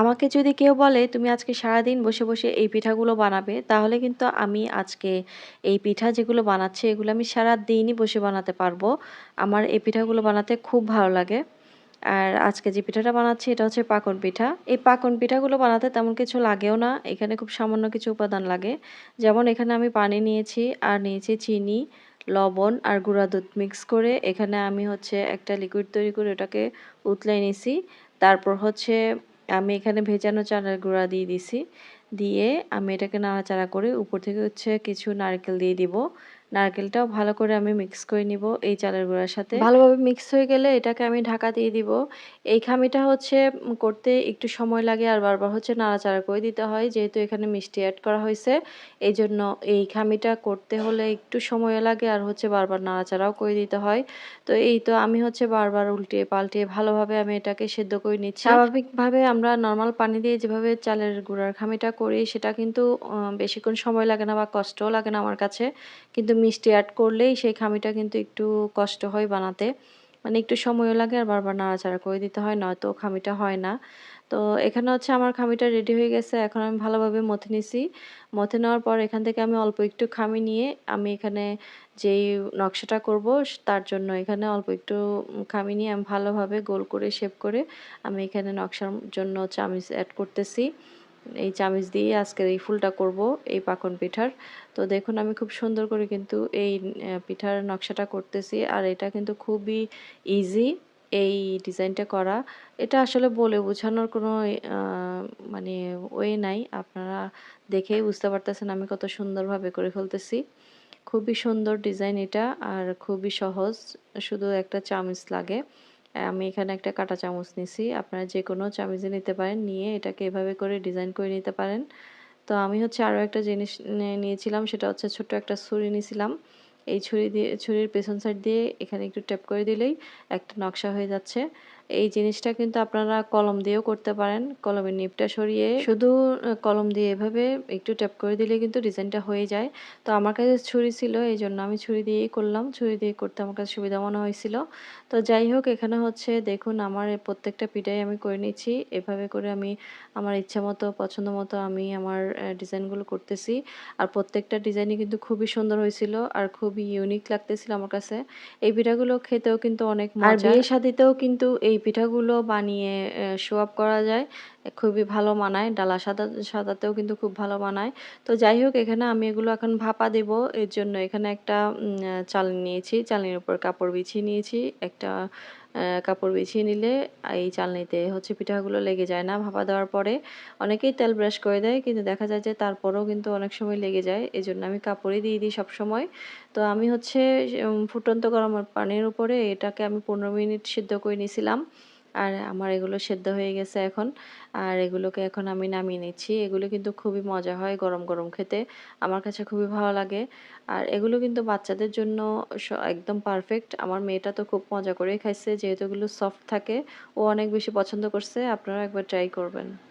আমাকে যদি কেউ বলে, তুমি আজকে সারাদিন বসে বসে এই পিঠাগুলো বানাবে, তাহলে কিন্তু আমি আজকে এই পিঠা যেগুলো বানাচ্ছি, এগুলো আমি সারা দিনই বসে বানাতে পারব। আমার এই পিঠাগুলো বানাতে খুব ভালো লাগে। আর আজকে যে পিঠাটা বানাচ্ছি, এটা হচ্ছে পাকন পিঠা। এই পাকন পিঠাগুলো বানাতে তেমন কিছু লাগেও না। এখানে খুব সামান্য কিছু উপাদান লাগে। যেমন এখানে আমি পানি নিয়েছি, আর নিয়েছি চিনি, লবণ, আর গুঁড়া দুধ মিক্স করে এখানে আমি হচ্ছে একটা লিকুইড তৈরি করে ওটাকে উতলে নিয়েছি তারপর হচ্ছে আমি এখানে ভেজানো চানার গুঁড়া দিয়ে দিছি। দিয়ে আমি এটাকে নাড়াচাড়া করে উপর থেকে হচ্ছে কিছু নারকেল দিয়ে দিব। নারকেলটাও ভালো করে আমি মিক্স করে নিব এই চালের গুঁড়ার সাথে। ভালোভাবে মিক্স হয়ে গেলে এটাকে আমি ঢাকা দিয়ে দিব। এই খামিটা হচ্ছে করতে একটু সময় লাগে আর বারবার হচ্ছে নাড়াচাড়া করে দিতে হয় যেহেতু এখানে মিষ্টি অ্যাড করা হয়েছে। এই জন্য এই খামিটা করতে হলে একটু সময় লাগে আর হচ্ছে বারবার নাড়াচাড়াও করে দিতে হয়। তো এই তো আমি হচ্ছে বারবার উল্টিয়ে পাল্টিয়ে ভালোভাবে আমি এটাকে সেদ্ধ করে নিচ্ছি। স্বাভাবিকভাবে আমরা নর্মাল পানি দিয়ে যেভাবে চালের গুঁড়ার খামিটা করি সেটা কিন্তু বেশিক্ষণ সময় লাগে না বা কষ্টও লাগে না আমার কাছে। কিন্তু মিষ্টি অ্যাড করলেই সেই খামিটা কিন্তু একটু কষ্ট হয় বানাতে। মানে একটু সময়ও লাগে আর বারবার নাড়াচাড়া করে দিতে হয়, নয়তো খামিটা হয় না। তো এখানে হচ্ছে আমার খামিটা রেডি হয়ে গেছে, এখন আমি ভালোভাবে মথে নিছি। মথে নেওয়ার পর এখান থেকে আমি অল্প একটু খামি নিয়ে আমি এখানে যেই নকশাটা করব, তার জন্য এখানে অল্প একটু খামি নিয়ে আমি ভালোভাবে গোল করে শেপ করে আমি এখানে নকশার জন্য চামিচ অ্যাড করতেছি। এই চামিচ দিয়ে আজকের এই ফুলটা করব, এই পাকন পিঠার। তো দেখুন, আমি খুব সুন্দর করে কিন্তু এই পিঠার নকশাটা করতেছি আর এটা কিন্তু খুবই ইজি এই ডিজাইনটা করা। এটা আসলে বলে বোঝানোর কোনো মানে ওয়ে নাই। আপনারা দেখেই বুঝতে পারতেছেন আমি কত সুন্দরভাবে করে ফেলতেছি। খুবই সুন্দর ডিজাইন এটা আর খুবই সহজ, শুধু একটা চামচ লাগে। আমি এখানে একটা কাটা চামচ নিছি। আপনারা যে কোনো চামচে নিতে পারেন, নিয়ে এটাকে এভাবে করে ডিজাইন করে নিতে পারেন। তো আমি হচ্ছে আরও একটা জিনিস নিয়েছিলাম, সেটা হচ্ছে ছোট্ট একটা ছুরি নিয়েছিলাম এই ছুরি দিয়ে, ছুরির পেছন সাইড দিয়ে এখানে একটু ট্যাপ করে দিলেই একটা নকশা হয়ে যাচ্ছে। এই জিনিসটা কিন্তু আপনারা কলম দিয়েও করতে পারেন। কলমের নিপটা সরিয়ে শুধু কলম দিয়ে এভাবে একটু ট্যাপ করে দিলে কিন্তু ডিজাইনটা হয়ে যায়। তো আমার কাছে ছুরি ছিল, এই জন্য আমি ছুরি দিয়েই করলাম। ছুরি দিয়ে করতে আমার কাছে সুবিধা মনে হয়েছিল। তো যাই হোক, এখানে হচ্ছে দেখুন আমার প্রত্যেকটা পিঠাই আমি করে নিচ্ছি। এভাবে করে আমি আমার ইচ্ছা মতো, পছন্দ মতো আমি আমার ডিজাইনগুলো করতেছি। আর প্রত্যেকটা ডিজাইনই কিন্তু খুবই সুন্দর হয়েছিল। আর খুবই ইউনিক লাগতেছিল আমার কাছে। এই পিঠাগুলো খেতেও কিন্তু অনেক মজা আর বিয়ে শাদিতেও কিন্তু এই পিঠাগুলো বানিয়ে শো আপ করা যায়। খুবই ভালো মানায়। ডালা সাদা সাদাতেও কিন্তু খুব ভালো মানায়। তো যাই হোক এখানে আমি এগুলো এখন ভাপা দেব। এর জন্য এখানে একটা চাল নিয়েছি। চালের উপর কাপড় বিছিয়ে নিয়েছি। একটা কাপড় বিছিয়ে নিলে এই চালনিতে হচ্ছে পিঠাগুলো লেগে যায় না। ভাপা দেওয়ার পরে অনেকেই তেল ব্রাশ করে দেয়, কিন্তু দেখা যায় যে তারপরেও কিন্তু অনেক সময় লেগে যায়। এই জন্য আমি কাপড়ই দিয়ে দিই সবসময়। তো আমি হচ্ছে ফুটন্ত গরম পানির উপরে এটাকে আমি পনেরো মিনিট সিদ্ধ করে নিয়েছিলাম আর আমার এগুলো সেদ্ধ হয়ে গেছে এখন। আর এগুলোকে এখন আমি নামিয়ে নিচ্ছি। এগুলো কিন্তু খুবই মজা হয় গরম গরম খেতে। আমার কাছে খুবই ভালো লাগে। আর এগুলো কিন্তু বাচ্চাদের জন্য একদম পারফেক্ট আমার মেয়েটা তো খুব মজা করেই খাইছে। যেহেতু এগুলো সফট থাকে, ও অনেক বেশি পছন্দ করছে। আপনারা একবার ট্রাই করবেন।